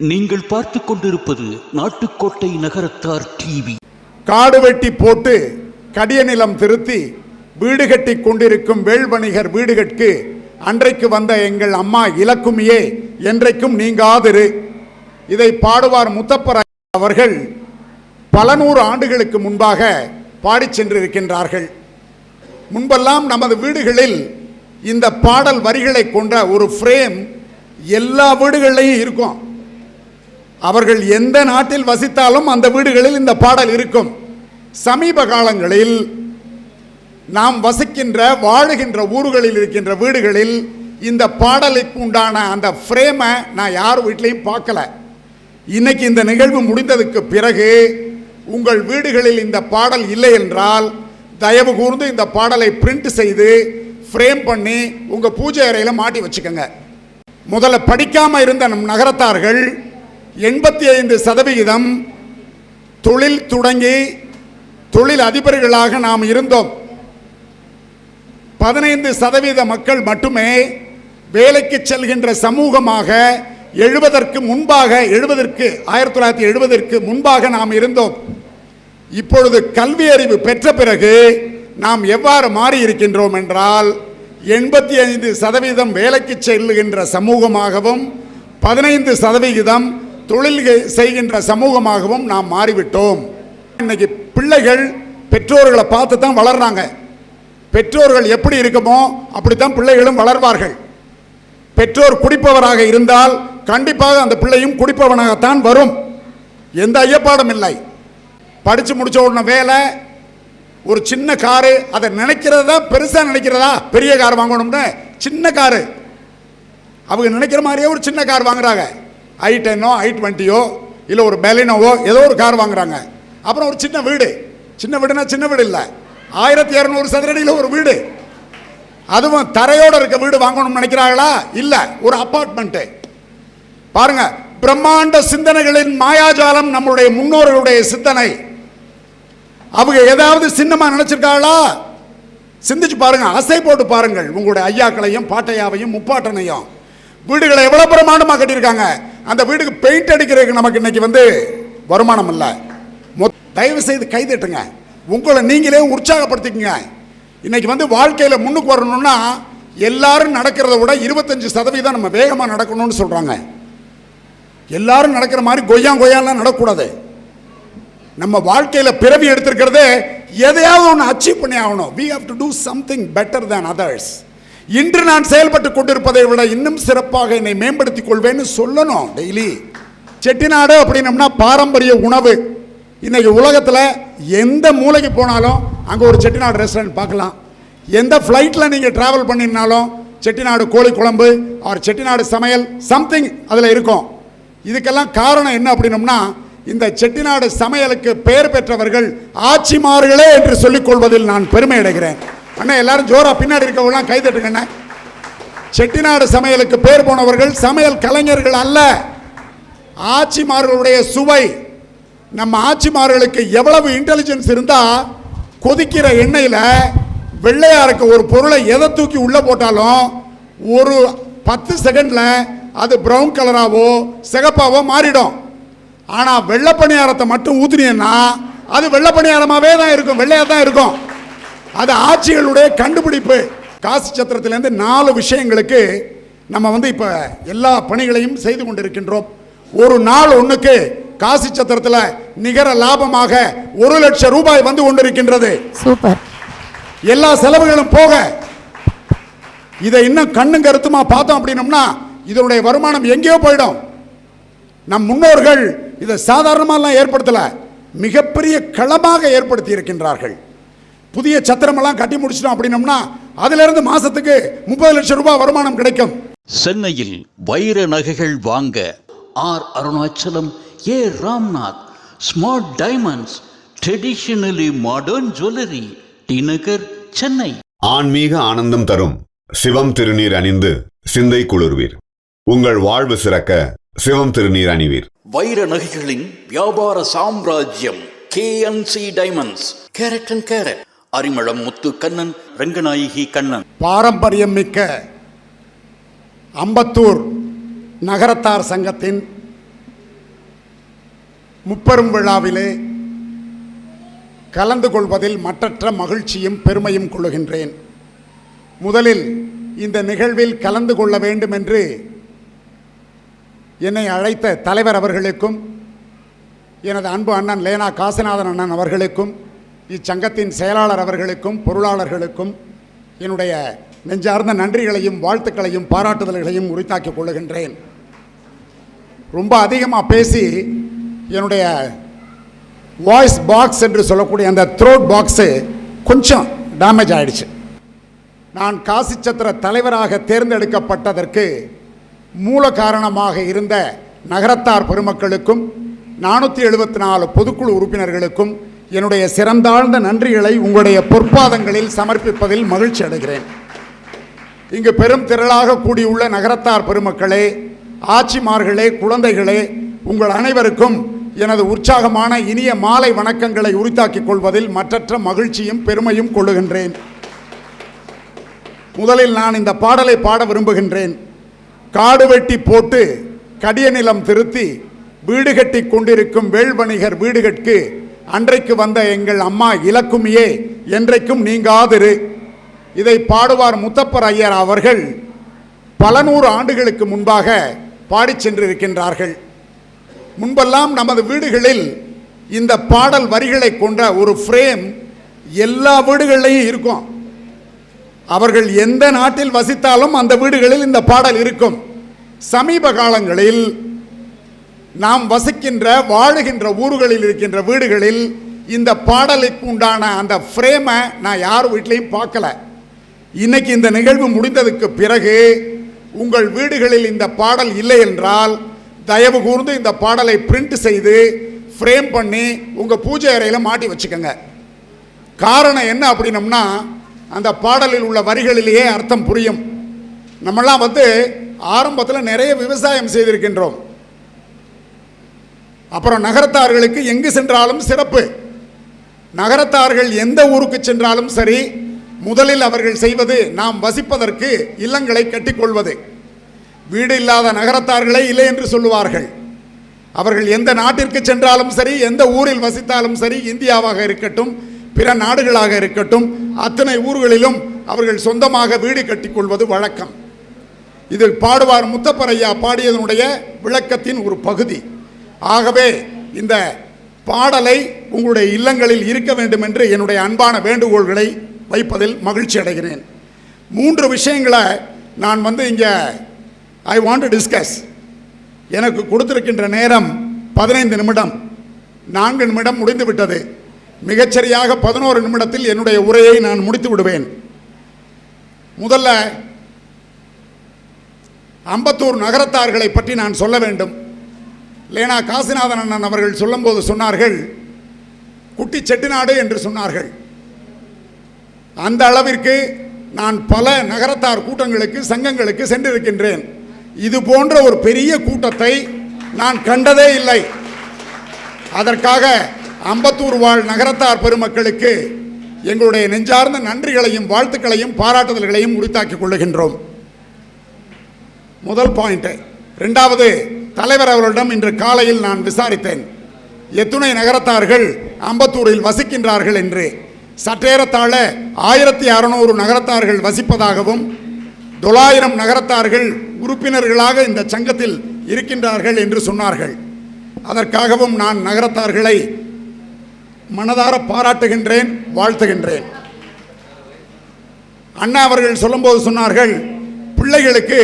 நீங்கள் பார்த்து கொண்டிருப்பது நாட்டுக்கோட்டை நகரத்தார் டிவி. காடு வெட்டி போட்டு கடிய நிலம் திருத்தி வீடு கட்டி கொண்டிருக்கும் வேள்வணிகர் வீடுகட்கு அன்றைக்கு வந்த எங்கள் அம்மா இலக்குமியே என்றைக்கும் நீங்காதிரு. இதை பாடுவார் முத்தப்பர் அவர்கள் பல நூறு ஆண்டுகளுக்கு முன்பாக பாடிச் சென்றிருக்கின்றார்கள். முன்பெல்லாம் நமது வீடுகளில் இந்த பாடல் வரிகளை கொண்ட ஒரு ஃப்ரேம் எல்லா வீடுகள்லையும் இருக்கும். அவர்கள் எந்த நாட்டில் வசித்தாலும் அந்த வீடுகளில் இந்த பாடல் இருக்கும். சமீப காலங்களில் நாம் வசிக்கின்ற வாழுகின்ற ஊர்களில் இருக்கின்ற வீடுகளில் இந்த பாடலுக்கு உண்டான அந்த ஃப்ரேமை நான் யார் வீட்லையும் பார்க்கல. இன்னைக்கு இந்த நிகழ்வு முடிந்ததுக்கு பிறகு உங்கள் வீடுகளில் இந்த பாடல் இல்லை என்றால் தயவு கூர்ந்து இந்த பாடலை பிரிண்ட் செய்து ஃப்ரேம் பண்ணி உங்கள் பூஜை அறையில் மாட்டி வச்சுக்கோங்க. முதல்ல படிக்காமல் இருந்த நம் நகரத்தார்கள் எண்பத்தி ஐந்து சதவிகிதம் தொழில் தொடங்கி தொழில் அதிபர்களாக நாம் இருந்தோம். பதினைந்து சதவீத மக்கள் மட்டுமே வேலைக்கு செல்கின்ற சமூகமாக எழுபதற்கு முன்பாக எழுபதற்கு ஆயிரத்தி தொள்ளாயிரத்தி எழுபதற்கு முன்பாக நாம் இருந்தோம். இப்பொழுது கல்வி அறிவு பெற்ற பிறகு நாம் எவ்வாறு மாறி இருக்கின்றோம் என்றால் எண்பத்தி ஐந்து சதவீதம் வேலைக்கு செல்லுகின்ற சமூகமாகவும் பதினைந்து சதவிகிதம் தொழில் செய்கின்ற சமூகமாகவும் நாம் மாறிவிட்டோம். இன்னைக்கு பிள்ளைகள் பெற்றோர்களை பார்த்து தான் வளர்றாங்க. பெற்றோர்கள் எப்படி இருக்குமோ அப்படித்தான் பிள்ளைகளும் வளர்வார்கள். பெற்றோர் குடிப்பவராக இருந்தால் கண்டிப்பாக அந்த பிள்ளையும் குடிப்பவனாகத்தான் வரும். எந்த ஐயப்பாடும் இல்லை. படித்து முடிச்ச உடனே வேலை ஒரு சின்ன காரு அதை நினைக்கிறதா பெருசாக நினைக்கிறதா? பெரிய கார் வாங்கணும்னு சின்ன காரு. அவங்க நினைக்கிற மாதிரியே ஒரு சின்ன கார் வாங்குறாங்க. ஐ டென்னோ ஐ டுவெண்ட்டியோ இல்லை ஒரு பெலினோவோ ஏதோ ஒரு கார் வாங்குறாங்க. அப்புறம் ஒரு சின்ன வீடு. சின்ன வீடுனா சின்ன வீடு இல்லை. ஆயிரத்தி இரநூறு சதுரடியில் ஒரு வீடு. அதுவும் தரையோடு இருக்க வீடு வாங்கணும்னு நினைக்கிறாங்களா? இல்லை ஒரு அப்பார்ட்மெண்ட்டு. பாருங்க பிரம்மாண்ட சிந்தனைகளின் மாயாஜாலம் நம்மளுடைய முன்னோர்களுடைய சிந்தனை. அவங்க ஏதாவது சின்னமாக நினைச்சிருக்காங்களா? சிந்திச்சு பாருங்க அசை போட்டு பாருங்கள். உங்களுடைய ஐயாக்களையும் பாட்டையாவையும் முப்பாட்டனையும். வீடுகளை எவ்வளோ பிரமாண்டமாக கட்டியிருக்காங்க? அந்த வீட்டுக்கு பெயிண்ட் அடிக்கிறதுக்கு நமக்கு இன்னைக்கு வந்து வருமானம் இல்லை. தயவு செய்து கைதட்டுங்க. உங்களை நீங்களே உற்சாகப்படுத்திக்கங்க. இன்னைக்கு வந்து வாழ்க்கையில் முன்னுக்கு வரணும்னா எல்லாரும் நடக்கிறத விட இருபத்தஞ்சு சதவீதம் நம்ம வேகமாக நடக்கணும்னு சொல்கிறாங்க எல்லாரும் நடக்கிற மாதிரி கொய்யா கொய்யாலாம் நடக்கூடாது. நம்ம வாழ்க்கையில் பிறவி எடுத்திருக்கிறதே எதையாவது ஒன்று அச்சீவ் பண்ணி ஆகணும். We have to do something better than others இன்று நான் செயல்பட்டு கொண்டிருப்பதை விட இன்னும் சிறப்பாக என்னை மேம்படுத்திக் கொள்வேன்னு சொல்லணும் டெய்லி செட்டிநாடு அப்படின்னம்னா பாரம்பரிய உணவு. இன்றைக்கி உலகத்தில் எந்த மூலைக்கு போனாலும் அங்கே ஒரு செட்டிநாடு ரெஸ்டாரண்ட் பார்க்கலாம். எந்த ஃப்ளைட்டில் நீங்கள் ட்ராவல் பண்ணினாலும் செட்டிநாடு கோழி குழம்பு ஆர் செட்டிநாடு சமையல் சம்திங் அதில் இருக்கும். இதுக்கெல்லாம் காரணம் என்ன அப்படின்னம்னா இந்த செட்டிநாடு சமையலுக்கு பெயர் பெற்றவர்கள் ஆட்சிமார்களே என்று சொல்லிக் கொள்வதில் நான் பெருமை அடைகிறேன். அண்ணா எல்லாரும் ஜோரா பின்னாடி இருக்கவங்களாம் கை தட்டுங்கண்ணா செட்டிநாடு சமையலுக்கு பேர் போனவர்கள் சமையல் கலைஞர்கள் அல்ல. ஆட்சிமார்களுடைய சுவை. நம்ம ஆட்சிமார்களுக்கு எவ்வளவு இன்டெலிஜென்ஸ் இருந்தால் கொதிக்கிற எண்ணெயில் வெள்ளையாருக்கு ஒரு பொருளை எதை தூக்கி உள்ளே போட்டாலும் ஒரு பத்து செகண்டில் அது ப்ரௌன் கலராகவோ சிகப்பாகவோ மாறிடும். ஆனால் வெள்ளை பணியாரத்தை மட்டும் ஊத்துனீங்கன்னா அது வெள்ளை பணியாரமாகவே தான் இருக்கும் வெள்ளையாக தான் இருக்கும். அது ஆட்சிகளுடைய கண்டுபிடிப்பு. காசி சத்திரத்திலேருந்து நாலு விஷயங்களுக்கு நம்ம வந்து இப்போ எல்லா பணிகளையும் செய்து கொண்டிருக்கின்றோம். ஒரு நாள் ஒண்ணுக்கு காசி சத்திரத்தில் நிகர லாபமாக ஒரு லட்சம் ரூபாய் வந்து கொண்டிருக்கின்றது. சூப்பர். எல்லா செலவுகளும் போக இதை இன்னும் கண்ணும் கருத்துமா பார்த்தோம் அப்படின்னம்னா இதனுடைய வருமானம் எங்கேயோ போயிடும். நம் முன்னோர்கள் இதை சாதாரணமாலாம் ஏற்படுத்தல மிகப்பெரிய களமாக ஏற்படுத்தி இருக்கின்றார்கள். புதிய சத்திரமெல்லாம் கட்டி முடிச்சிட்டோம் அப்படின்னம்னா அதுல இருந்து மாசத்துக்கு முப்பது லட்சம் ரூபாய் வருமானம் கிடைக்கும். சென்னையில் வைர நகைகள் வாங்க R Arunachalam A Ramnath smart diamonds traditionally modern jewellery T Nagar Chennai. ஆன்மீக ஆனந்தம் தரும் சிவம் திருநீர் அணிந்து சிந்தை குளிர்வீர். உங்கள் வாழ்வு சிறக்க சிவம் திருநீர் அணிவீர். வைர நகைகளின் வியாபார சாம்ராஜ்யம் KNC diamonds carat and carat. Arimalam Muthu Kannan Ranganayaki Kannan. பாரம்பரியம் மிக்க அம்பத்தூர் நகரத்தார் சங்கத்தின் முப்பெரும் விழாவிலே கலந்து கொள்வதில் மற்றற்ற மகிழ்ச்சியும் பெருமையும் கொள்ளுகின்றேன். முதலில் இந்த நிகழ்வில் கலந்து கொள்ள வேண்டும் என்று என்னை அழைத்த தலைவர் அவர்களுக்கும் எனது அன்பு அண்ணன் லேனா காசிநாதன் அண்ணன் அவர்களுக்கும் இச்சங்கத்தின் செயலாளர் அவர்களுக்கும் பொருளாளர்களுக்கும் என்னுடைய நெஞ்சார்ந்த நன்றிகளையும் வாழ்த்துக்களையும் பாராட்டுதல்களையும் உரித்தாக்கிக் கொள்ளுகின்றேன். ரொம்ப அதிகமாக பேசி என்னுடைய வாய்ஸ் பாக்ஸ் என்று சொல்லக்கூடிய அந்த த்ரோட் பாக்ஸு கொஞ்சம் டேமேஜ் ஆகிடுச்சு நான் காசி சத்திர தலைவராக தேர்ந்தெடுக்கப்பட்டதற்கு மூல காரணமாக இருந்த நகரத்தார் பெருமக்களுக்கும் நானூற்றி எழுபத்தி நாலு பொதுக்குழு உறுப்பினர்களுக்கும் என்னுடைய சிறந்தாழ்ந்த நன்றிகளை உங்களுடைய பொற்பாதங்களில் சமர்ப்பிப்பதில் மகிழ்ச்சி அடைகிறேன். இங்கு பெரும் திரளாக கூடியுள்ள நகரத்தார் பெருமக்களே ஆட்சிமார்களே குழந்தைகளே உங்கள் அனைவருக்கும் எனது உற்சாகமான இனிய மாலை வணக்கங்களை உரித்தாக்கிக் கொள்வதில் மற்றற்ற மகிழ்ச்சியும் பெருமையும் கொள்ளுகின்றேன். முதலில் நான் இந்த பாடலை பாட விரும்புகின்றேன். காடு வெட்டி போட்டு கடிய நிலம் திருத்தி வீடு கட்டி கொண்டிருக்கும் வேள்வணிகர் வீடுகட்கு அன்றைக்கு வந்த எங்கள் அம்மா இலக்குமியே என்றைக்கும் நீங்காதிரு. இதை பாடுவார் முத்தப்பர் ஐயர் அவர்கள் பல நூறு ஆண்டுகளுக்கு முன்பாக பாடி சென்றிருக்கின்றார்கள். முன்பெல்லாம் நமது வீடுகளில் இந்த பாடல் வரிகளை கொண்ட ஒரு ஃப்ரேம் எல்லா வீடுகளிலையும் இருக்கும். அவர்கள் எந்த நாட்டில் வசித்தாலும் அந்த வீடுகளில் இந்த பாடல் இருக்கும். சமீப காலங்களில் நாம் வசிக்கின்ற வாழுகின்ற ஊர்களில் இருக்கின்ற வீடுகளில் இந்த பாடலுக்கு உண்டான அந்த ஃப்ரேமை நான் யார் வீட்லையும் பார்க்கல. இன்னைக்கு இந்த நிகழ்வு முடிந்ததுக்கு பிறகு உங்கள் வீடுகளில் இந்த பாடல் இல்லை என்றால் தயவு கூர்ந்து இந்த பாடலை பிரிண்ட் செய்து ஃப்ரேம் பண்ணி உங்கள் பூஜை அறையில் மாட்டி வச்சுக்கோங்க. காரணம் என்ன அப்படின்னம்னா அந்த பாடலில் உள்ள வரிகளிலேயே அர்த்தம் புரியும். நம்மெல்லாம் வந்து ஆரம்பத்தில் நிறைய விவசாயம் செய்திருக்கின்றோம். அப்புறம் நகரத்தார்களுக்கு எங்கு சென்றாலும் சிறப்பு. நகரத்தார்கள் எந்த ஊருக்கு சென்றாலும் சரி முதலில் அவர்கள் செய்வது நாம் வசிப்பதற்கு இல்லங்களை கட்டிக்கொள்வது. வீடு இல்லாத நகரத்தார்களே இல்லை என்று சொல்லுவார்கள். அவர்கள் எந்த நாட்டிற்கு சென்றாலும் சரி எந்த ஊரில் வசித்தாலும் சரி இந்தியாவாக இருக்கட்டும் பிற நாடுகளாக இருக்கட்டும் அத்தனை ஊர்களிலும் அவர்கள் சொந்தமாக வீடு கட்டிக்கொள்வது வழக்கம். இது பாடுவார் முத்தப்பரையா பாடியதனுடைய விளக்கத்தின் ஒரு பகுதி. ஆகவே இந்த பாடலை உங்களுடைய இல்லங்களில் இருக்க வேண்டும் என்று என்னுடைய அன்பான வேண்டுகோள்களை வைப்பதில் மகிழ்ச்சி அடைகிறேன். மூன்று விஷயங்களை நான் வந்து இங்கே ஐ வாண்ட் டு டிஸ்கஸ் எனக்கு கொடுத்திருக்கின்ற நேரம் பதினைந்து நிமிடம். நான்கு நிமிடம் முடிந்து விட்டது மிகச்சரியாக பதினோரு நிமிடத்தில் என்னுடைய உரையை நான் முடித்து விடுவேன். முதல்ல அம்பத்தூர் நகரத்தார்களை பற்றி நான் சொல்ல வேண்டும். லேனா காசிநாதன் அண்ணன் அவர்கள் சொல்லும்போது சொன்னார்கள் குட்டி செட்டிநாடு என்று சொன்னார்கள். அந்த அளவிற்கு நான் பல நகரத்தார் கூட்டங்களுக்கு சங்கங்களுக்கு சென்றிருக்கின்றேன். இது போன்ற ஒரு பெரிய கூட்டத்தை நான் கண்டதே இல்லை. அதற்காக அம்பத்தூர் வாழ் நகரத்தார் பெருமக்களுக்கு எங்களுடைய நெஞ்சார்ந்த நன்றிகளையும் வாழ்த்துக்களையும் பாராட்டுதல்களையும் உரித்தாக்கிக் கொள்ளுகின்றோம். முதல் பாயிண்ட். ரெண்டாவது தலைவர் அவர்களிடம் இன்று காலையில் நான் விசாரித்தேன். எத்துணை நகரத்தார்கள் அம்பத்தூரில் வசிக்கின்றார்கள் என்று. சற்றேறத்தாழ ஆயிரத்தி அறுநூறு நகரத்தார்கள் வசிப்பதாகவும் தொள்ளாயிரம் நகரத்தார்கள் உறுப்பினர்களாக இந்த சங்கத்தில் இருக்கின்றார்கள் என்று சொன்னார்கள். அதற்காகவும் நான் நகரத்தார்களை மனதார பாராட்டுகின்றேன் வாழ்த்துகின்றேன். அண்ணா அவர்கள் சொல்லும்போது சொன்னார்கள் பிள்ளைகளுக்கு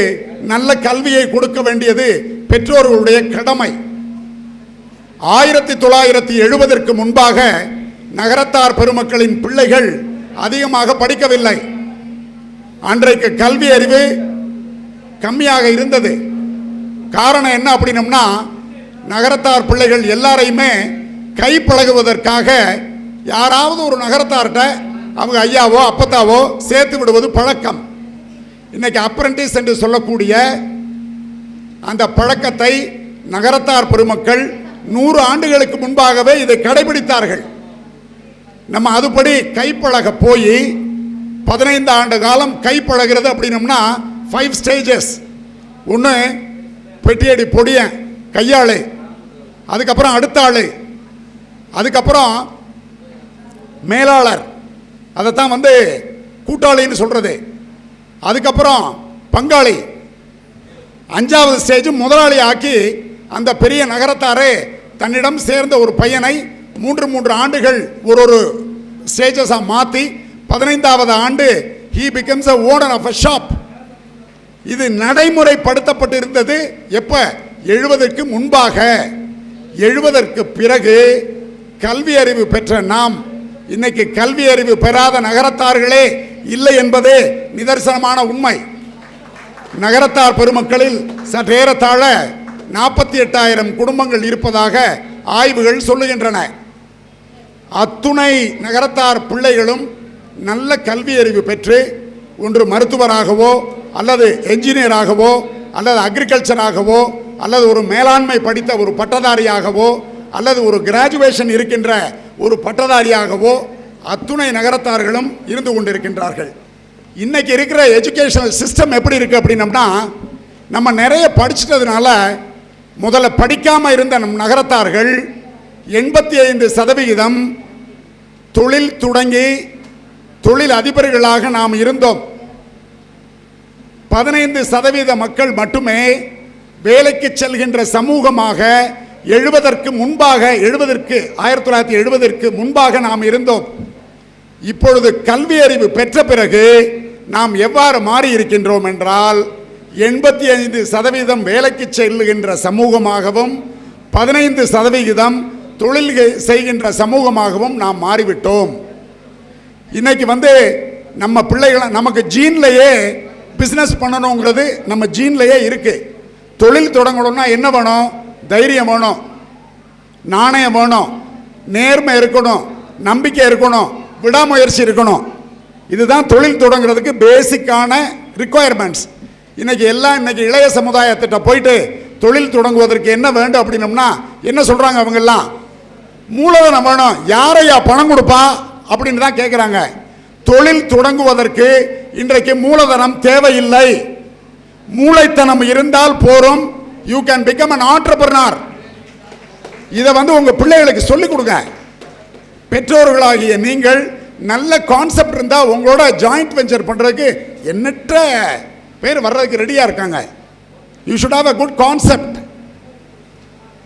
நல்ல கல்வியை கொடுக்க வேண்டியது பெற்றோர்களுடைய கடமை. ஆயிரத்தி தொள்ளாயிரத்தி எழுபதற்கு முன்பாக நகரத்தார் பெருமக்களின் பிள்ளைகள் அதிகமாக படிக்கவில்லை. அன்றைக்கு கல்வி அறிவு கம்மியாக இருந்தது. காரணம் என்ன அப்படின்னம்னா நகரத்தார் பிள்ளைகள் எல்லாரையுமே கை பழகுவதற்காக யாராவது ஒரு நகரத்தார்கிட்ட அவங்க ஐயாவோ அப்பத்தாவோ சேர்த்து விடுவது பழக்கம். இன்னைக்கு அப்ரண்டிஸ் என்று சொல்லக்கூடிய அந்த பழக்கத்தை நகரத்தார் பெருமக்கள் நூறு ஆண்டுகளுக்கு முன்பாகவே இதை கடைபிடித்தார்கள். நம்ம அதுபடி கைப்பழக போய் பதினைந்து ஆண்டு காலம் கைப்பழகிறது அப்படின்னம்னா ஃபைவ் ஸ்டேஜஸ் ஒன்று பெட்டியடி பொடியன் கையாளு அதுக்கப்புறம் அடுத்த ஆள் அதுக்கப்புறம் மேலாளர். அதைத்தான் வந்து கூட்டாளின்னு சொல்கிறது அதுக்கப்புறம் பங்காளி. அஞ்சாவது ஸ்டேஜ் முதலாளி ஆக்கி அந்த பெரிய நகரத்தாரே தன்னிடம் சேர்ந்த ஒரு பையனை மூன்று மூன்று ஆண்டுகள் ஒரு ஒரு ஸ்டேஜஸாக மாற்றி பதினைந்தாவது ஆண்டு he becomes a owner of a shop இது நடைமுறைப்படுத்தப்பட்டு இருந்தது எப்ப? எழுபதற்கு முன்பாக. எழுபதற்கு பிறகு கல்வி அறிவு பெற்ற நாம் இன்னைக்கு கல்வி அறிவு பெறாத நகரத்தார்களே இல்லை என்பதே நிதர்சனமான உண்மை. நகரத்தார் பெருமக்களில் சற்றேறத்தாழ நாற்பத்தி எட்டாயிரம் குடும்பங்கள் இருப்பதாக ஆய்வுகள் சொல்லுகின்றன. அத்துணை நகரத்தார் பிள்ளைகளும் நல்ல கல்வி அறிவு பெற்று ஒன்று மருத்துவராகவோ அல்லது என்ஜினியராகவோ அல்லது அக்ரிகல்ச்சராகவோ அல்லது ஒரு மேலாண்மை படித்த ஒரு பட்டதாரியாகவோ அல்லது ஒரு கிராஜுவேஷன் இருக்கின்ற ஒரு பட்டதாரியாகவோ அத்துணை நகரத்தார்களும் இருந்து கொண்டிருக்கின்றார்கள். இன்றைக்கி இருக்கிற எஜுகேஷனல் சிஸ்டம் எப்படி இருக்குது அப்படின்னம்னா நம்ம நிறைய படிச்சிட்டதுனால முதல்ல படிக்காமல் இருந்த நம் நகரத்தார்கள் எண்பத்தி ஐந்து சதவிகிதம் தொழில் தொடங்கி தொழில் அதிபர்களாக நாம் இருந்தோம். பதினைந்து சதவீத மக்கள் மட்டுமே வேலைக்கு செல்கின்ற சமூகமாக எழுபதற்கு முன்பாக எழுபதற்கு ஆயிரத்தி தொள்ளாயிரத்தி எழுபதற்கு முன்பாக நாம் இருந்தோம். இப்பொழுது கல்வி அறிவு பெற்ற பிறகு நாம் எவ்வாறு மாறி இருக்கின்றோம் என்றால் எண்பத்தி ஐந்து சதவீதம் வேலைக்கு செல்லுகின்ற சமூகமாகவும் பதினைந்து சதவிகிதம் தொழில் செய்கின்ற சமூகமாகவும் நாம் மாறிவிட்டோம். இன்னைக்கு வந்து நம்ம பிள்ளைகளை நமக்கு ஜீன்லையே பிஸ்னஸ் பண்ணணுங்கிறது நம்ம ஜீன்லையே இருக்கு. தொழில் தொடங்கணும்னா என்ன வேணும்? தைரியம் வேணும். நாணயம் வேணும். நேர்மை இருக்கணும். நம்பிக்கை இருக்கணும். விடாமுயற்சி இருக்கணும். இதுதான் தொழில் தொடங்குறதுக்கு பேசிக்கான ரிக்குவயர்மெண்ட்ஸ் இன்னைக்கு எல்லாம் இன்னைக்கு இளைய சமுதாயத்திட்ட போயிட்டு தொழில் தொடங்குவதற்கு என்ன வேண்டும் அப்படின்னம்னா என்ன சொல்கிறாங்க அவங்கெல்லாம்? மூலதனம் வேணும். யாரையா பணம் கொடுப்பா? அப்படின்னு தான் கேட்குறாங்க தொழில் தொடங்குவதற்கு இன்றைக்கு மூலதனம் தேவையில்லை. மூளைத்தனம் இருந்தால் போரும். You can become an entrepreneur இதை வந்து உங்கள் பிள்ளைகளுக்கு சொல்லிக் கொடுங்க. பெற்றோர்களாகிய நீங்கள் நல்ல கான்செப்ட் இருந்தால் உங்களோட ஜாயிண்ட் வெஞ்சர் பண்ணுறதுக்கு எண்ணற்ற பேர் வர்றதுக்கு ரெடியாக இருக்காங்க. You should have a good concept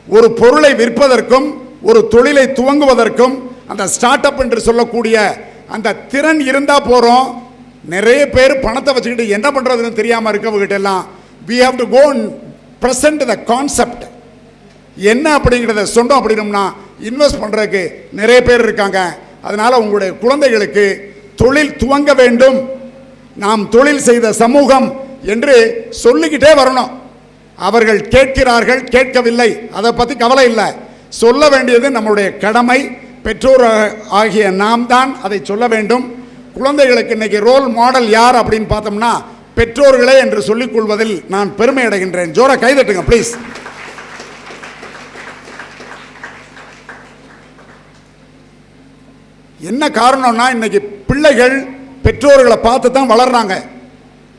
ஒரு பொருளை விற்பதற்கும் ஒரு தொழிலை துவங்குவதற்கும் அந்த ஸ்டார்ட் அப் என்று சொல்லக்கூடிய அந்த திறன் இருந்தால் போகிறோம் நிறைய பேர் பணத்தை வச்சுக்கிட்டு என்ன பண்ணுறதுன்னு தெரியாமல் இருக்கவங்ககிட்ட எல்லாம் we have to go present the concept என்ன அப்படிங்கிறத சொன்னோம் அப்படின்னம்னா இன்வெஸ்ட் பண்ணுறதுக்கு நிறைய பேர் இருக்காங்க. அதனால் உங்களுடைய குழந்தைகளுக்கு தொழில் துவங்க வேண்டும். நாம் தொழில் செய்த சமூகம் என்று சொல்லிக்கிட்டே வரணும். அவர்கள் கேட்கிறார்கள் கேட்கவில்லை. அதை பற்றி கவலை இல்லை. சொல்ல வேண்டியது நம்முடைய கடமை. பெற்றோர் ஆகிய நாம் தான் அதை சொல்ல வேண்டும். குழந்தைகளுக்கு இன்னைக்கு ரோல் மாடல் யார் அப்படின்னு பார்த்தோம்னா பெற்றோர்களே என்று சொல்லிக் கொள்வதில் நான் பெருமை அடைகின்றேன். ஜோர கைதட்டுங்க ப்ளீஸ் என்ன காரணம்னா இன்னைக்கு பிள்ளைகள் பெற்றோர்களை பார்த்து தான் வளர்றாங்க.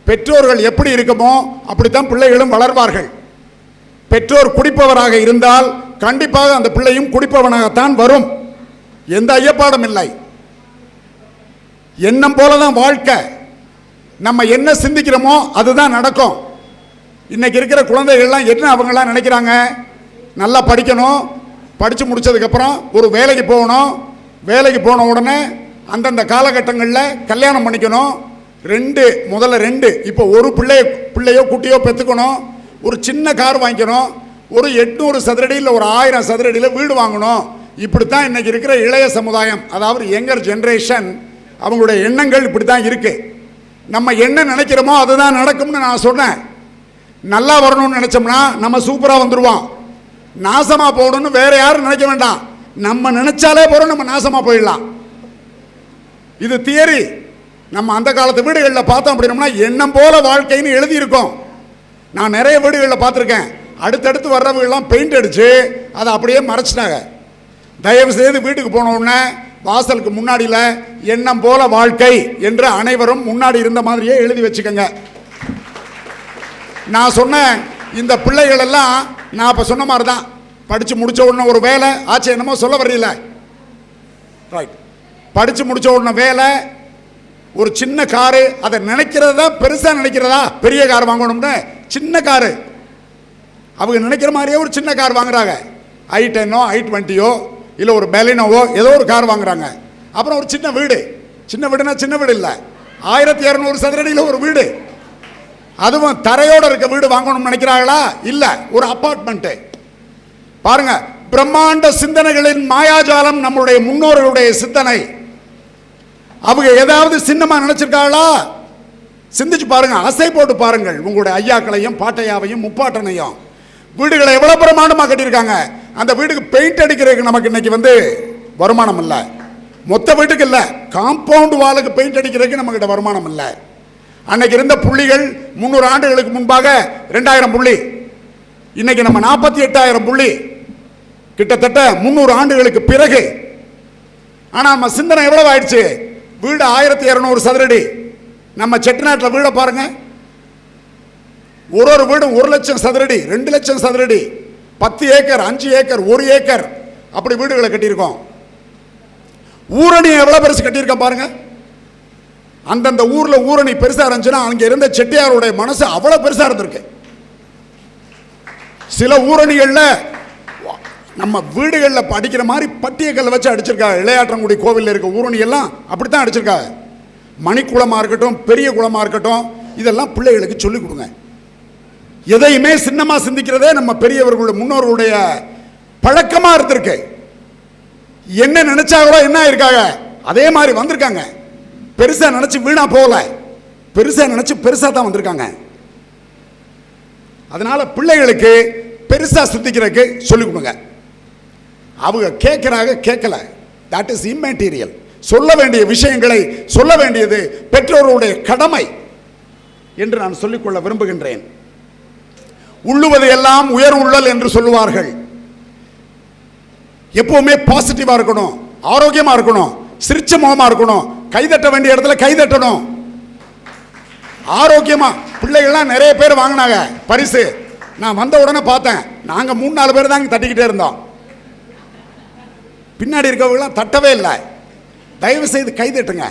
பெற்றோர்கள் எப்படி இருக்குமோ அப்படித்தான் பிள்ளைகளும் வளர்வார்கள். பெற்றோர் குடிப்பவராக இருந்தால் கண்டிப்பாக அந்த பிள்ளையும் குடிப்பவனாகத்தான் வரும். எந்த ஐயப்பாடும் இல்லை. எண்ணம் போல தான் வாழ்க்கை. நம்ம என்ன சிந்திக்கிறோமோ அதுதான் நடக்கும். இன்னைக்கு இருக்கிற குழந்தைகள்லாம் என்ன அவங்களாம் நினைக்கிறாங்க? நல்லா படிக்கணும். படித்து முடிச்சதுக்கப்புறம் ஒரு வேலைக்கு போகணும். வேலைக்கு போன உடனே அந்தந்த காலகட்டங்களில் கல்யாணம் பண்ணிக்கணும். ரெண்டு முதல்ல ரெண்டு. இப்போ ஒரு பிள்ளைய பிள்ளையோ குட்டியோ பெற்றுக்கணும் ஒரு சின்ன கார் வாங்கிக்கணும். ஒரு எட்நூறு சதுரடியில் ஒரு ஆயிரம் சதுரடியில் வீடு வாங்கணும். இப்படி தான் இன்னைக்கு இருக்கிற இளைய சமுதாயம் அதாவது யங்கர் ஜென்ரேஷன் அவங்களுடைய எண்ணங்கள் இப்படி தான் இருக்குது நம்ம என்ன நினைக்கிறோமோ அதுதான் நடக்கும்னு நான் சொன்னேன். நல்லா வரணும்னு நினச்சோம்னா நம்ம சூப்பராக வந்துடுவோம் நாசமாக போகணும்னு வேறு யாரும் நினைக்க வேண்டாம். நம்ம நினைச்சாலே போகிறோம் நம்ம நாசமாக போயிடலாம். இது தியரி. நம்ம அந்த காலத்து வீடுகளில் பார்த்தோம் அப்படின்னோம்னா எண்ணம் போல வாழ்க்கைன்னு எழுதியிருக்கோம். நான் நிறைய வீடுகளில் பார்த்துருக்கேன். அடுத்தடுத்து வர்றவங்கெல்லாம் பெயிண்ட் அடித்து அதை அப்படியே மறைச்சிட்டாங்க. தயவு செய்து வீட்டுக்கு போன உடனே வாசலுக்கு முன்னாடியில் எண்ணம் போல வாழ்க்கை என்று அனைவரும் முன்னாடி இருந்த மாதிரியே எழுதி வச்சுக்கோங்க. நான் சொன்ன இந்த பிள்ளைகள் எல்லாம் நான் இப்போ சொன்ன மாதிரி தான் படித்து முடித்த உடனே ஒரு வேலை. ஆச்சு என்னமோ சொல்ல வர்றீல ரைட் படித்து முடித்த உடனே வேலை ஒரு சின்ன காரு அதை நினைக்கிறதா பெருசாக நினைக்கிறதா? பெரிய கார் வாங்கணும்னு. சின்ன காரு. அவங்க நினைக்கிற மாதிரியே ஒரு சின்ன கார் வாங்குறாங்க. ஐ டென்னோ ஐ டுவெண்ட்டியோ இல்லை ஒரு பெலினோவோ ஏதோ ஒரு கார் வாங்குறாங்க. அப்புறம் ஒரு சின்ன வீடு. சின்ன வீடுனா சின்ன வீடு இல்லை. ஆயிரத்தி இரநூறு சதுரடியில் ஒரு வீடு. அதுவும் தரையோடு இருக்க வீடு வாங்கணும்னு நினைக்கிறாங்களா? இல்லை. ஒரு அப்பார்ட்மெண்ட்டு பாருங்க பிரம்மாண்ட சிந்தனைகளின் மாயாஜாலம் நம்மளுடைய முன்னோர்களுடைய சிந்தனை. அவங்க ஏதாவது சின்னமா நினைச்சிருக்காங்களா? சிந்திச்சு பாருங்க அசை போட்டு பாருங்கள். உங்களுடைய ஐயாக்களையும் பாட்டையாவையும் முப்பாட்டனையும். வீடுகளை எவ்வளவு பிரமாண்டமா கட்டியிருக்காங்க? அந்த வீட்டுக்கு பெயிண்ட் அடிக்கிறதுக்கு நமக்கு இன்னைக்கு வந்து வருமானம் இல்லை. மொத்த வீட்டுக்கு இல்லை. காம்பவுண்ட் வாலுக்கு பெயிண்ட் அடிக்கிறதுக்கு நம்மக்கிட்ட வருமானம் இல்லை. அன்னைக்கு இருந்த புள்ளிகள் முந்நூறு ஆண்டுகளுக்கு முன்பாக ரெண்டாயிரம் புள்ளி. இன்னைக்கு நம்ம நாற்பத்தி எட்டாயிரம் புள்ளி. கிட்டத்தட்ட முந்நூறு ஆண்டுகளுக்கு பிறகு. ஆனால் நம்ம சிந்தனை எவ்வளவு ஆயிடுச்சு? வீடு ஆயிரத்தி இரநூறு சதுரடி. நம்ம செட்டிநாட்டில் வீடை பாருங்க. ஒரு ஒரு வீடும் ஒரு லட்சம் சதுரடி ரெண்டு லட்சம் சதுரடி. பத்து ஏக்கர் அஞ்சு ஏக்கர் ஒரு ஏக்கர் அப்படி வீடுகளை கட்டியிருக்கோம். ஊரணி எவ்வளோ பெருசு கட்டியிருக்கோம் பாருங்க. அந்தந்த ஊரில் ஊரணி பெருசாக இருந்துச்சுன்னா அங்கே இருந்த செட்டியாருடைய மனசு அவ்வளோ பெருசாக இருந்திருக்கு. சில ஊரணிகளில் நம்ம வீடுகளில் படிக்கிற மாதிரி பட்டியக்கல்ல வச்சு அடிச்சிருக்காங்க இளையாற்றங்குடி கோவிலில் இருக்க ஊரணி எல்லாம் அப்படித்தான் அடிச்சிருக்காங்க மணிக்குளமாக இருக்கட்டும் பெரிய குளமாக இருக்கட்டும் இதெல்லாம் பிள்ளைகளுக்கு சொல்லிக் கொடுங்க. எதையுமே சின்னமாக சிந்திக்கிறதே நம்ம பெரியவர்களுடைய முன்னோர்களுடைய பழக்கமாக இருந்திருக்கு. என்ன நினைச்சாங்களோ என்ன இருக்காங்க அதே மாதிரி வந்திருக்காங்க. பெருசாக நினச்சி வீணாக போகல. பெருசாக நினச்சி பெருசாக தான் வந்திருக்காங்க. அதனால் பிள்ளைகளுக்கு பெருசாக சிந்திக்கிறதுக்கு சொல்லிக் கொடுங்க. அவங்க கேட்குறாங்க கேட்கல. தட் இஸ் இம்மெட்டீரியல் சொல்ல வேண்டிய விஷயங்களை சொல்ல வேண்டியது பெற்றோருடைய கடமை என்று நான் சொல்லிக்கொள்ள விரும்புகின்றேன். உள்ளுவது எல்லாம் உயர் உள்ளல் என்று சொல்லுவார்கள். எப்பவுமே பாசிட்டிவாக இருக்கணும் ஆரோக்கியமாக இருக்கணும் சிரிச்ச முகமாக இருக்கணும் கைதட்ட வேண்டிய இடத்துல கைதட்டணும் ஆரோக்கியமா பிள்ளைகள்லாம் நிறைய பேர் வாங்கினாங்க. பரிசு. நான் வந்த உடனே பார்த்தேன். நாங்கள் மூணு நாலு பேர் தான் தட்டிக்கிட்டே இருந்தோம். பின்னாடி இருக்கவங்களாம் தட்டவே இல்லை. தயவு செய்து கைதட்டுங்க.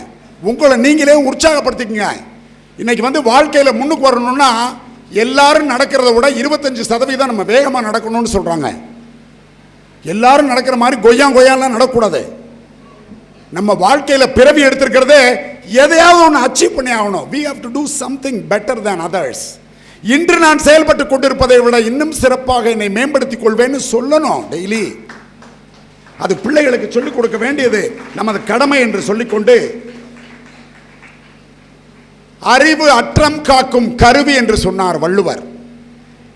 உங்களை நீங்களே உற்சாகப்படுத்திக்கங்க. இன்னைக்கு வந்து வாழ்க்கையில் முன்னுக்கு வரணும்னா எல்லாரும் நடக்கிறத விட இருபத்தஞ்சு சதவீதம் நம்ம வேகமாக நடக்கணும்னு சொல்கிறாங்க எல்லாரும் நடக்கிற மாதிரி கொய்யா கொய்யாலாம் நடக்கூடாது. நம்ம வாழ்க்கையில் பிறவி எடுத்திருக்கிறதே எதையாவது ஒன்று அச்சீவ் பண்ணி ஆகணும். We have to do something better than others இன்று நான் செயல்பட்டு கொண்டிருப்பதை விட இன்னும் சிறப்பாக என்னை மேம்படுத்திக் கொள்வேன்னு சொல்லணும் டெய்லி அது பிள்ளைகளுக்கு சொல்லிக் கொடுக்க வேண்டியது நமது கடமை என்று சொல்லிக்கொண்டு அறிவு அற்றம் காக்கும் கருவி என்று சொன்னார் வள்ளுவர்.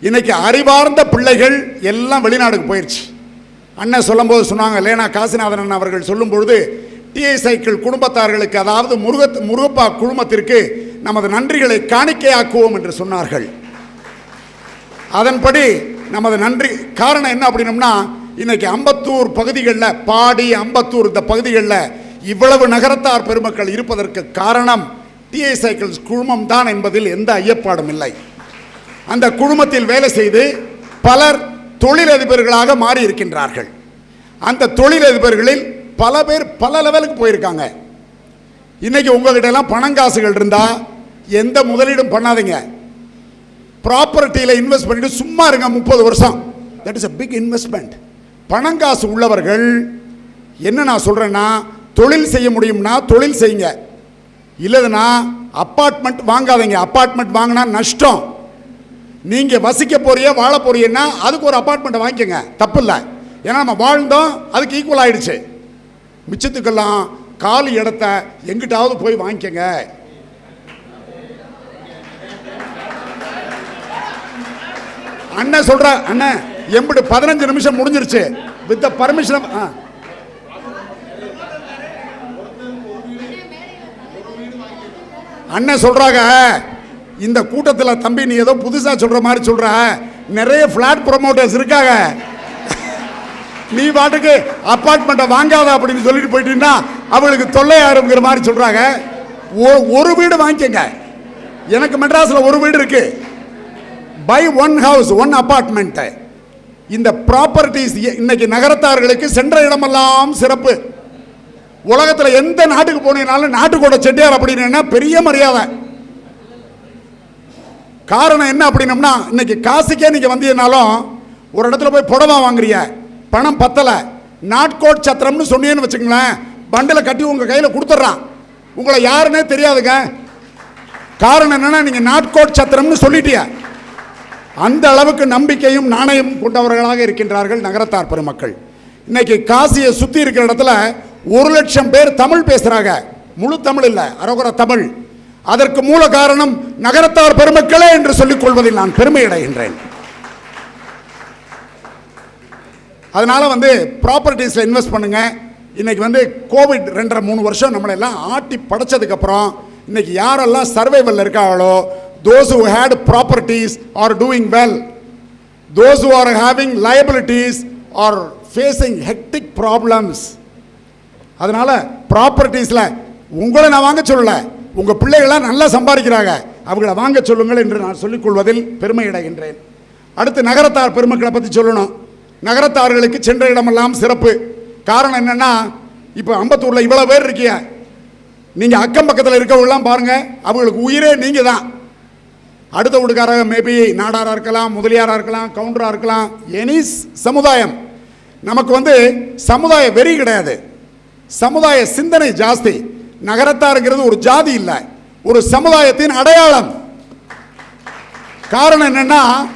இன்னைக்கு அறிவார்ந்த பிள்ளைகள் எல்லாம் வெளிநாடுக்கு போயிடுச்சு அண்ணன் சொல்லும்போது சொன்னாங்க லேனா காசிநாதன் அவர்கள் சொல்லும்பொழுது டிஐ சைக்கிள் குடும்பத்தார்களுக்கு அதாவது முருக முருகப்பா குழுமத்திற்கு நமது நன்றிகளை காணிக்கையாக்குவோம் என்று சொன்னார்கள். அதன்படி நமது நன்றி காரணம் என்ன அப்படின்னம்னா இன்னைக்கு அம்பத்தூர் பகுதிகளில் பாடி அம்பத்தூர் இந்த பகுதிகளில் இவ்வளவு நகரத்தார் பெருமக்கள் இருப்பதற்கு காரணம் டிஐ சைக்கிள்ஸ் குழுமம் தான் என்பதில் எந்த ஐயப்பாடும் இல்லை. அந்த குழுமத்தில் வேலை செய்து பலர் தொழிலதிபர்களாக மாறி இருக்கின்றார்கள் அந்த தொழிலதிபர்களில் பல பேர் பல லெவலுக்கு போயிருக்காங்க. இன்னைக்கு உங்ககிட்ட எல்லாம் பணம் காசுகள் எந்த முதலீடும் பண்ணாதீங்க. ப்ராப்பர்ட்டியில் இன்வெஸ்ட் பண்ணிட்டு சும்மா இருங்க முப்பது வருஷம். That is a big investment பணம் காசு உள்ளவர்கள் என்ன நான் சொல்கிறேன்னா தொழில் செய்ய முடியும்னா தொழில் செய்யுங்க. இல்லைன்னா அப்பார்ட்மெண்ட் வாங்காதீங்க. அப்பார்ட்மெண்ட் வாங்கினா நஷ்டம். நீங்கள் வசிக்க போறிய வாழ போறீங்கன்னா அதுக்கு ஒரு அப்பார்ட்மெண்ட் வாங்கிக்கோங்க. தப்பு இல்லை ஏன்னா நம்ம வாழ்ந்தோம் அதுக்கு ஈக்குவல் ஆயிடுச்சு. மிச்சத்துக்கெல்லாம் காலி இடத்த எங்கிட்டாவது போய் வாங்கிக்கோங்க. அண்ணன் சொல்கிற அண்ணன் எம்பிட்டு பதினஞ்சு நிமிஷம் முடிஞ்சிருச்சு. வித் பர்மிஷன் அண்ணன் சொல்றாங்க இந்த கூட்டத்தில் தம்பி நீ ஏதோ புதுசாக சொல்ற மாதிரி சொல்ற. நிறைய ஃப்ளாட் ப்ரொமோட்டர்ஸ் இருக்காங்க. நீ பாட்டுக்கு அப்பார்ட்மெண்ட்டை வாங்காத அப்படின்னு சொல்லிட்டு போயிட்டீங்கன்னா அவளுக்கு தொல்லை ஆரம்பிக்கிற மாதிரி சொல்றாங்க. ஒரு வீடு வாங்கிக்கங்க. எனக்கு மெட்ராஸில் ஒரு வீடு இருக்கு. Buy one house one apartment இந்த ப்ராப்பர்ட்டிஸ் இன்னைக்கு நகரத்தார்களுக்கு சென்ற இடமெல்லாம் சிறப்பு. உலகத்தில் எந்த நாட்டுக்கு போனீங்கனாலும் நாட்டுக்கோட செட்டியார் அப்படின்னு பெரிய மரியாதை. காரணம் என்ன அப்படின்னம்னா இன்னைக்கு காசுக்கே நீங்கள் வந்தீங்கனாலும் ஒரு இடத்துல போய் புடவை வாங்குறிய பணம் பத்தலை நாட்கோட் சத்திரம்னு சொன்னேன்னு வச்சுங்களேன் பண்டில் கட்டி உங்கள் கையில் கொடுத்துட்றான். உங்களை யாருன்னே தெரியாதுங்க. காரணம் என்னன்னா நீங்கள் நாட்கோட் சத்திரம்னு சொல்லிட்டிய அந்த அளவுக்கு நம்பிக்கையும் நாணயம் கொண்டவர்களாக இருக்கின்றார்கள் நகரத்தார் பெருமக்கள். இன்னைக்கு காசியை சுற்றி இருக்கிற இடத்துல ஒரு லட்சம் பேர் தமிழ் பேசுகிறாங்க முழு தமிழ் இல்லை அரோகர தமிழ். அதற்கு மூல காரணம் நகரத்தார் பெருமக்களே என்று சொல்லிக் கொள்வதில் நான் பெருமை அடைகின்றேன். அதனால வந்து ப்ராப்பர்ட்டிஸில் இன்வெஸ்ட் பண்ணுங்க. இன்னைக்கு வந்து கோவிட் ரெண்டரை மூணு வருஷம் நம்மளை எல்லாம் ஆட்டி படைச்சதுக்கப்புறம் இன்னைக்கு யாரெல்லாம் சர்வைவல் இருக்காங்களோ those who had properties are doing well those who are having liabilities are facing hectic problems அதனால் ப்ராப்பர்ட்டிஸில் உங்களை நான் வாங்க சொல்லல. உங்கள் பிள்ளைகளாம் நல்லா சம்பாதிக்கிறாங்க. அவங்கள வாங்க சொல்லுங்கள் என்று நான் சொல்லிக் கொள்வதில் அடுத்து நகரத்தார் பெருமக்களை பற்றி சொல்லணும். நகரத்தார்களுக்கு சென்ற இடமெல்லாம் சிறப்பு. காரணம் என்னென்னா இப்போ அம்பத்தூரில் இவ்வளோ பேர் இருக்கீங்க நீங்கள் அக்கம் பக்கத்தில் இருக்கவங்களாம் பாருங்கள் அவங்களுக்கு உயிரே நீங்கள் தான் அடுத்த வீட்டுக்காரங்க மேபி நாடாராக இருக்கலாம் முதலியாராக இருக்கலாம் கவுண்டராக இருக்கலாம் எனி சமுதாயம். நமக்கு வந்து சமுதாய வெறி கிடையாது. சமுதாய சிந்தனை ஜாஸ்தி. நகரத்தாருங்கிறது ஒரு ஜாதி இல்லை. ஒரு சமுதாயத்தின் அடையாளம். காரணம் என்னென்னா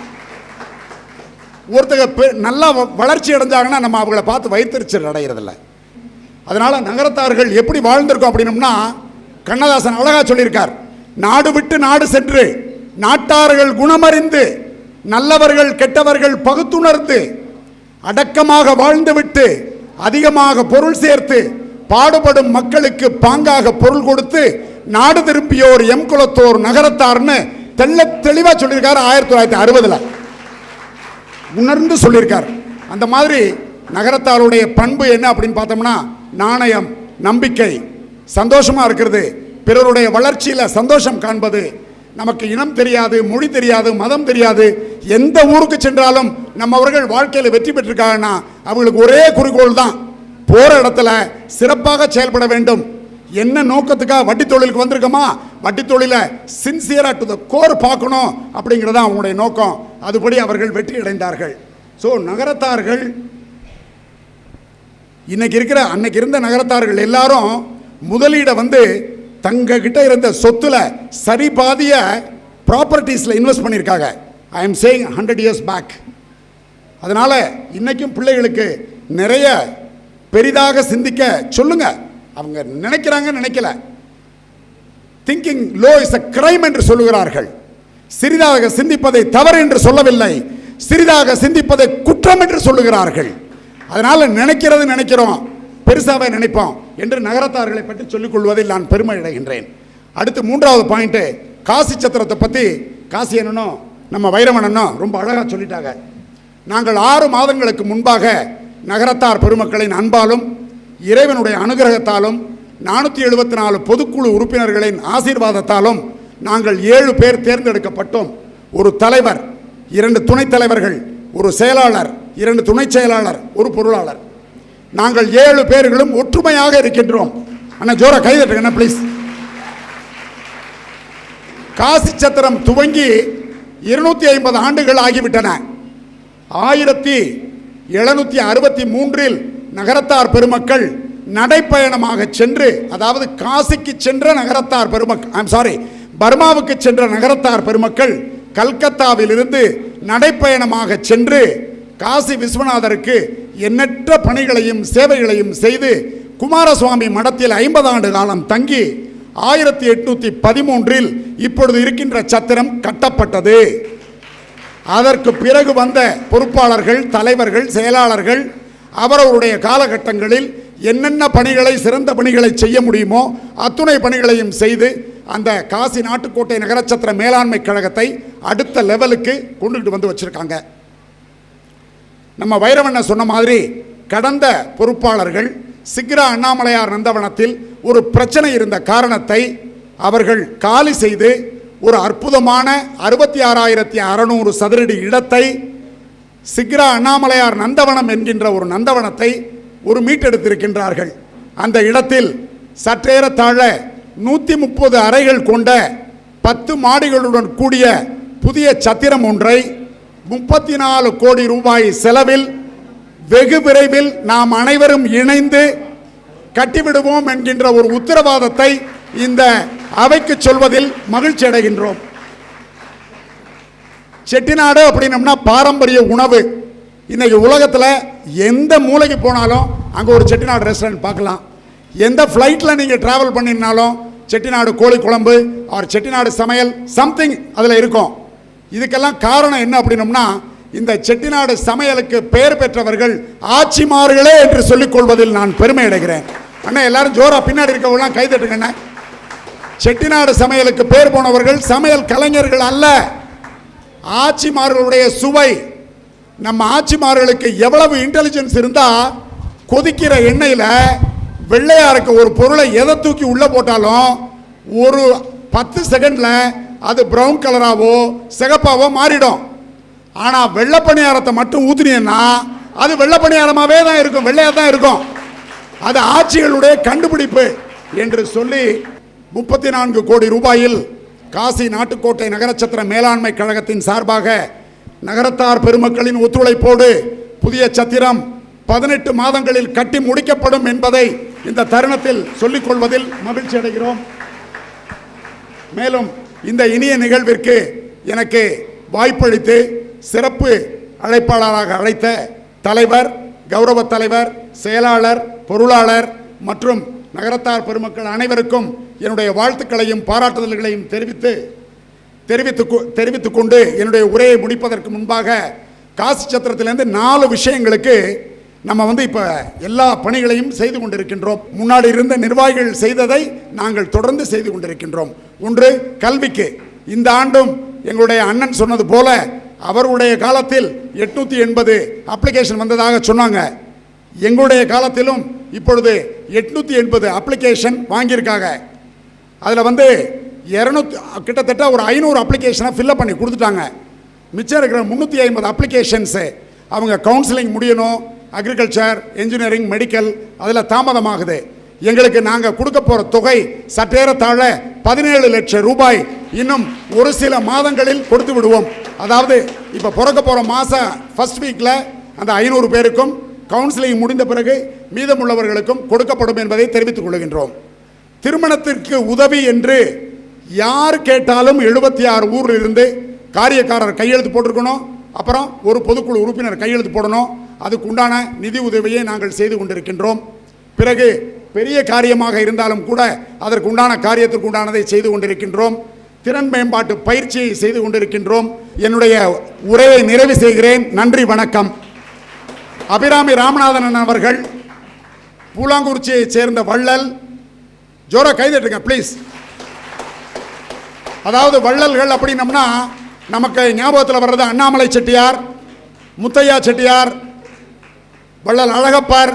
ஒருத்தங்க நல்லா வ- வளர்ச்சி அடைஞ்சாங்கன்னா நம்ம அவங்கள பார்த்து வைத்தறிச்சல் அடைகிறதில்ல அதனால் நகரத்தார்கள் எப்படி வாழ்ந்திருக்கோம் அப்படின்னம்னா கண்ணதாசன் அழகாக சொல்லியிருக்கார் நாடு விட்டு நாடு சென்று நாட்டார்கள் குணமறிந்து நல்லவர்கள் கெட்டவர்கள் பகுத்துணர்ந்து அடக்கமாக வாழ்ந்துவிட்டு அதிகமாக பொருள் சேர்த்து பாடுபடும் மக்களுக்கு பாங்காக பொருள் கொடுத்து நாடு திரும்பியோர் எம் குலத்தோர் நகரத்தார்னு தெள்ள தெளிவாக சொல்லியிருக்காரு ஆயிரத்தி தொள்ளாயிரத்தி அறுபதில். உணர்ந்து சொல்லியிருக்கார். அந்த மாதிரி நகரத்தாருடைய பண்பு என்ன அப்படின்னு பார்த்தோம்னா நாணயம் நம்பிக்கை சந்தோஷமாக இருக்கிறது பிறருடைய வளர்ச்சியில் சந்தோஷம் காண்பது நமக்கு இனம் தெரியாது மொழி தெரியாது மதம் தெரியாது. எந்த ஊருக்கு சென்றாலும் நம்ம அவர்கள் வாழ்க்கையில் வெற்றி பெற்றிருக்காங்கன்னா அவங்களுக்கு ஒரே குறிக்கோள் தான் போகிற இடத்துல சிறப்பாக செயல்பட வேண்டும். என்ன நோக்கத்துக்காக வட்டி தொழிலுக்கு வந்திருக்கோமா வட்டி தொழிலை சின்சியரா டு த கோர் பார்க்கணும் அப்படிங்கிறது தான் அவங்களுடைய நோக்கம். அதுபடி அவர்கள் வெற்றி அடைந்தார்கள். ஸோ நகரத்தார்கள் இன்னைக்கு இருக்கிற அன்னைக்கு இருந்த நகரத்தார்கள் எல்லாரும் முதலீடை வந்து தங்க கிட்ட இருந்த சொத்துல சரி பாதிய ப்ராப்பர்ட்டிஸில் இன்வெஸ்ட் பண்ணியிருக்காங்க I am saying hundred years back அதனால இன்னைக்கும் பிள்ளைகளுக்கு நிறைய பெரிதாக சிந்திக்க சொல்லுங்க. அவங்க நினைக்கிறாங்க நினைக்கல. Thinking low is a crime என்று சொல்லுகிறார்கள். சிறிதாக சிந்திப்பதை தவறு என்று சொல்லவில்லை. சிறிதாக சிந்திப்பதை குற்றம் என்று சொல்லுகிறார்கள். அதனால நினைக்கிறது நினைக்கிறோம். பெருசாவே நினைப்போம். என்று நகரத்தார்களை பற்றி சொல்லிக் கொள்வதில் நான் பெருமை அடைகின்றேன் அடுத்து மூன்றாவது பாயிண்ட்டு காசி சத்திரத்தை பற்றி காசி அண்ணனும் நம்ம வைரமணனும் ரொம்ப அழகாக சொல்லிட்டாங்க. நாங்கள் ஆறு மாதங்களுக்கு முன்பாக நகரத்தார் பெருமக்களின் அன்பாலும் இறைவனுடைய அனுகிரகத்தாலும் நானூற்றி எழுபத்தி நாலு பொதுக்குழு உறுப்பினர்களின் ஆசீர்வாதத்தாலும் நாங்கள் ஏழு பேர் தேர்ந்தெடுக்கப்பட்டோம். ஒரு தலைவர் இரண்டு துணைத் தலைவர்கள் ஒரு செயலாளர் இரண்டு துணைச் செயலாளர் ஒரு பொருளாளர். நாங்கள் ஏழு பேர்களும் ஒற்றுமையாக இருக்கின்றோம். அண்ணா ஜோரா கைதட்டுங்க ப்ளீஸ் காசி சத்திரம் துவங்கி இருநூத்தி ஐம்பது ஆண்டுகள் ஆகிவிட்டன. ஆயிரத்தி எழுநூத்தி அறுபத்தி மூன்றில் நகரத்தார் பெருமக்கள் நடைப்பயணமாக சென்று அதாவது காசிக்கு சென்ற நகரத்தார் பெருமக்கள் ஐம் சாரி பர்மாவுக்கு சென்ற நகரத்தார் பெருமக்கள் கல்கத்தாவிலிருந்து நடைப்பயணமாக சென்று காசி விஸ்வநாதருக்கு எண்ணற்ற பணிகளையும் சேவைகளையும் செய்து குமாரசுவாமி மடத்தில் ஐம்பது ஆண்டு காலம் தங்கி ஆயிரத்தி எட்நூத்தி பதிமூன்றில் இப்பொழுது இருக்கின்ற சத்திரம் கட்டப்பட்டது. அதற்கு பிறகு வந்த பொறுப்பாளர்கள் தலைவர்கள் செயலாளர்கள் அவரவருடைய காலகட்டங்களில் என்னென்ன பணிகளை சிறந்த பணிகளை செய்ய முடியுமோ அத்துணை பணிகளையும் செய்து அந்த காசி நாட்டுக்கோட்டை நகரச்சத்திர மேலாண்மை கழகத்தை அடுத்த லெவலுக்கு கொண்டுகிட்டு வந்து வச்சுருக்காங்க. நம்ம வைரவண்ண சொன்ன மாதிரி கடந்த பொறுப்பாளர்கள் சிக்ரா அண்ணாமலையார் நந்தவனத்தில் ஒரு பிரச்சனை இருந்த காரணத்தை அவர்கள் காலி செய்து ஒரு அற்புதமான அறுபத்தி ஆறாயிரத்தி அறநூறு சதுரடி இடத்தை சிக்ரா அண்ணாமலையார் நந்தவனம் என்கின்ற ஒரு நந்தவனத்தை ஒரு மீட்டெடுத்திருக்கின்றார்கள் அந்த இடத்தில் சற்றேறத்தாழ நூற்றி முப்பது அறைகள் கொண்ட பத்து மாடிகளுடன் கூடிய புதிய சத்திரம் ஒன்றை முப்பத்தி நாலு கோடி ரூபாய் செலவில் வெகு விரைவில் நாம் அனைவரும் இணைந்து கட்டிவிடுவோம் என்கின்ற ஒரு உத்தரவாதத்தை இந்த அவைக்கு சொல்வதில் மகிழ்ச்சி அடைகின்றோம். செட்டிநாடு அப்படின்னம்னா பாரம்பரிய உணவு. இன்னைக்கு உலகத்தில் எந்த மூலைக்கு போனாலும் அங்கே ஒரு செட்டிநாடு ரெஸ்டாரண்ட் பார்க்கலாம். எந்த ஃப்ளைட்டில் நீங்கள் ட்ராவல் பண்ணினாலும் செட்டிநாடு கோழி குழம்பு ஆர் செட்டிநாடு சமையல் சம்திங் அதில் இருக்கும். இதுக்கெல்லாம் காரணம் என்ன அப்படின்னம்னா இந்த செட்டிநாடு சமையலுக்கு பெயர் பெற்றவர்கள் ஆட்சிமார்களே என்று சொல்லிக்கொள்வதில் நான் பெருமை அடைகிறேன். அண்ணா எல்லாரும் ஜோரா பின்னாடி இருக்கவங்களாம் கைதட்டுங்கண்ணே செட்டிநாடு சமையலுக்கு பேர் போனவர்கள் சமையல் கலைஞர்கள் அல்ல. ஆட்சிமார்களுடைய சுவை. நம்ம ஆட்சிமார்களுக்கு எவ்வளவு இன்டெலிஜென்ஸ் இருந்தால் கொதிக்கிற எண்ணெயில் வெள்ளையாருக்கு ஒரு பொருளை எதை தூக்கி உள்ளே போட்டாலும் ஒரு பத்து செகண்டில் அது ப்ரௌன் கலராகவோ சிகப்பாகவோ மாறிடும். ஆனால் வெள்ளை பணியாரத்தை மட்டும் ஊற்றினீங்கன்னா அது வெள்ளப்பணியாரமாகவே தான் இருக்கும் வெள்ளையாக தான் இருக்கும். அது ஆட்சிகளுடைய கண்டுபிடிப்பு என்று சொல்லி முப்பத்தி நான்கு கோடி ரூபாயில் காசி நாட்டுக்கோட்டை நகரச்சத்திர மேலாண்மை கழகத்தின் சார்பாக நகரத்தார் பெருமக்களின் ஒத்துழைப்போடு புதிய சத்திரம் பதினெட்டு மாதங்களில் கட்டி முடிக்கப்படும் என்பதை இந்த தருணத்தில் சொல்லிக் கொள்வதில் மகிழ்ச்சி அடைகிறோம் மேலும் இந்த இனிய நிகழ்விற்கு எனக்கு வாய்ப்பளித்து சிறப்பு அழைப்பாளராக அழைத்த தலைவர் கௌரவ தலைவர் செயலாளர் பொருளாளர் மற்றும் நகரத்தார் பெருமக்கள் அனைவருக்கும் என்னுடைய வாழ்த்துக்களையும் பாராட்டுதல்களையும் தெரிவித்து தெரிவித்து தெரிவித்துக்கொண்டு என்னுடைய உரையை முடிப்பதற்கு முன்பாக காசி சத்திரத்திலேருந்து நாலு விஷயங்களுக்கு நம்ம வந்து இப்போ எல்லா பணிகளையும் செய்து கொண்டிருக்கின்றோம். முன்னாடி இருந்த நிர்வாகிகள் செய்ததை நாங்கள் தொடர்ந்து செய்து கொண்டிருக்கின்றோம். ஒன்று கல்விக்கு. இந்த ஆண்டும் எங்களுடைய அண்ணன் சொன்னது போல அவருடைய காலத்தில் எட்நூற்றி எண்பது அப்ளிகேஷன் வந்ததாக சொன்னாங்க. எங்களுடைய காலத்திலும் இப்பொழுது எட்நூற்றி எண்பது அப்ளிகேஷன் வாங்கியிருக்காங்க. அதில் வந்து இரநூத்தி கிட்டத்தட்ட ஒரு ஐநூறு அப்ளிகேஷனை ஃபில்அப் பண்ணி கொடுத்துட்டாங்க. மிச்சம் இருக்கிற முந்நூற்றி ஐம்பது அப்ளிகேஷன்ஸு அவங்க கவுன்சிலிங் முடியணும் அக்ரிகல்ச்சர் இன்ஜினியரிங் மெடிக்கல் அதில் தாமதமாகுது. எங்களுக்கு நாங்கள் கொடுக்க போகிற தொகை சற்றேறத்தாழ பதினேழு லட்சம் ரூபாய் இன்னும் ஒரு சில மாதங்களில் கொடுத்து விடுவோம். அதாவது இப்போ பிறக்க போகிற மாதம் ஃபர்ஸ்ட் வீக்கில் அந்த ஐநூறு பேருக்கும் கவுன்சிலிங் முடிந்த பிறகு மீதமுள்ளவர்களுக்கும் கொடுக்கப்படும் என்பதை தெரிவித்துக் கொள்கின்றோம். திருமணத்திற்கு உதவி என்று யார் கேட்டாலும் எழுபத்தி ஆறு ஊரில் இருந்து காரியக்காரர் கையெழுத்து போட்டிருக்கணும். அப்புறம் ஒரு பொதுக்குழு உறுப்பினர் கையெழுத்து போடணும். அதுக்குண்டான நிதி உதவியை நாங்கள் செய்து கொண்டிருக்கின்றோம். பிறகு பெரிய காரியமாக இருந்தாலும் கூட அதற்குண்டான காரியத்திற்குண்டானதை உண்டானதை செய்து கொண்டிருக்கின்றோம். திறன் மேம்பாட்டு பயிற்சியை செய்து கொண்டிருக்கின்றோம். என்னுடைய உரையை நிறைவு செய்கிறேன். நன்றி வணக்கம். அபிராமி ராமநாதன் அவர்கள் பூலாங்குறிச்சியைச் சேர்ந்த வள்ளல். ஜோரா கைதட்டுங்க ப்ளீஸ் அதாவது வள்ளல்கள் அப்படின்னம்னா நமக்கு ஞாபகத்தில் வர்றது அண்ணாமலை செட்டியார் முத்தையா செட்டியார் வள்ளல் அழகப்பார்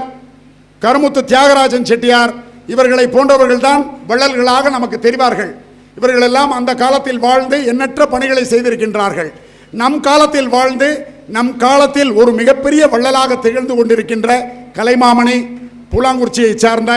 கருமுத்து தியாகராஜன் செட்டியார் இவர்களை போன்றவர்கள்தான் வள்ளல்களாக நமக்கு தெரிவார்கள். இவர்களெல்லாம் அந்த காலத்தில் வாழ்ந்து எண்ணற்ற பணிகளை செய்திருக்கின்றார்கள். நம் காலத்தில் வாழ்ந்து நம் காலத்தில் ஒரு மிகப்பெரிய வள்ளலாக திகழ்ந்து கொண்டிருக்கின்ற கலைமாமணி பூலாங்குறிச்சியைச் சார்ந்த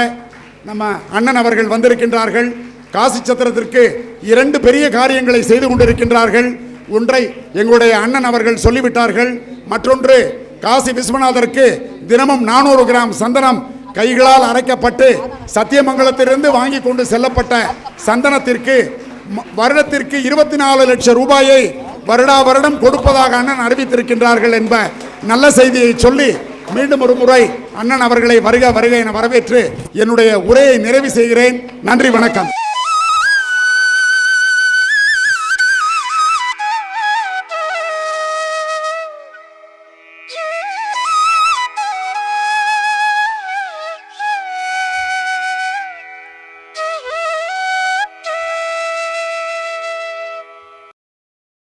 நம்ம அண்ணன் அவர்கள் வந்திருக்கின்றார்கள். காசி சத்திரத்திற்கு இரண்டு பெரிய காரியங்களை செய்து கொண்டிருக்கின்றார்கள். ஒன்றை எங்களுடைய அண்ணன் அவர்கள் சொல்லிவிட்டார்கள். மற்றொன்று காசி விஸ்வநாதருக்கு தினமும் நானூறு கிராம் சந்தனம் கைகளால் அரைக்கப்பட்டு சத்தியமங்கலத்திலிருந்து வாங்கி கொண்டு செல்லப்பட்ட சந்தனத்திற்கு வருடத்திற்கு இருபத்தி நாலு லட்சம் ரூபாயை வருடா வருடம் கொடுப்பதாக அண்ணன் அறிவித்திருக்கின்றார்கள் என்ப நல்ல செய்தியை சொல்லி மீண்டும் ஒரு முறை அண்ணன் அவர்களை வருக வருக என வரவேற்று என்னுடைய உரையை நிறைவு செய்கிறேன். நன்றி வணக்கம்.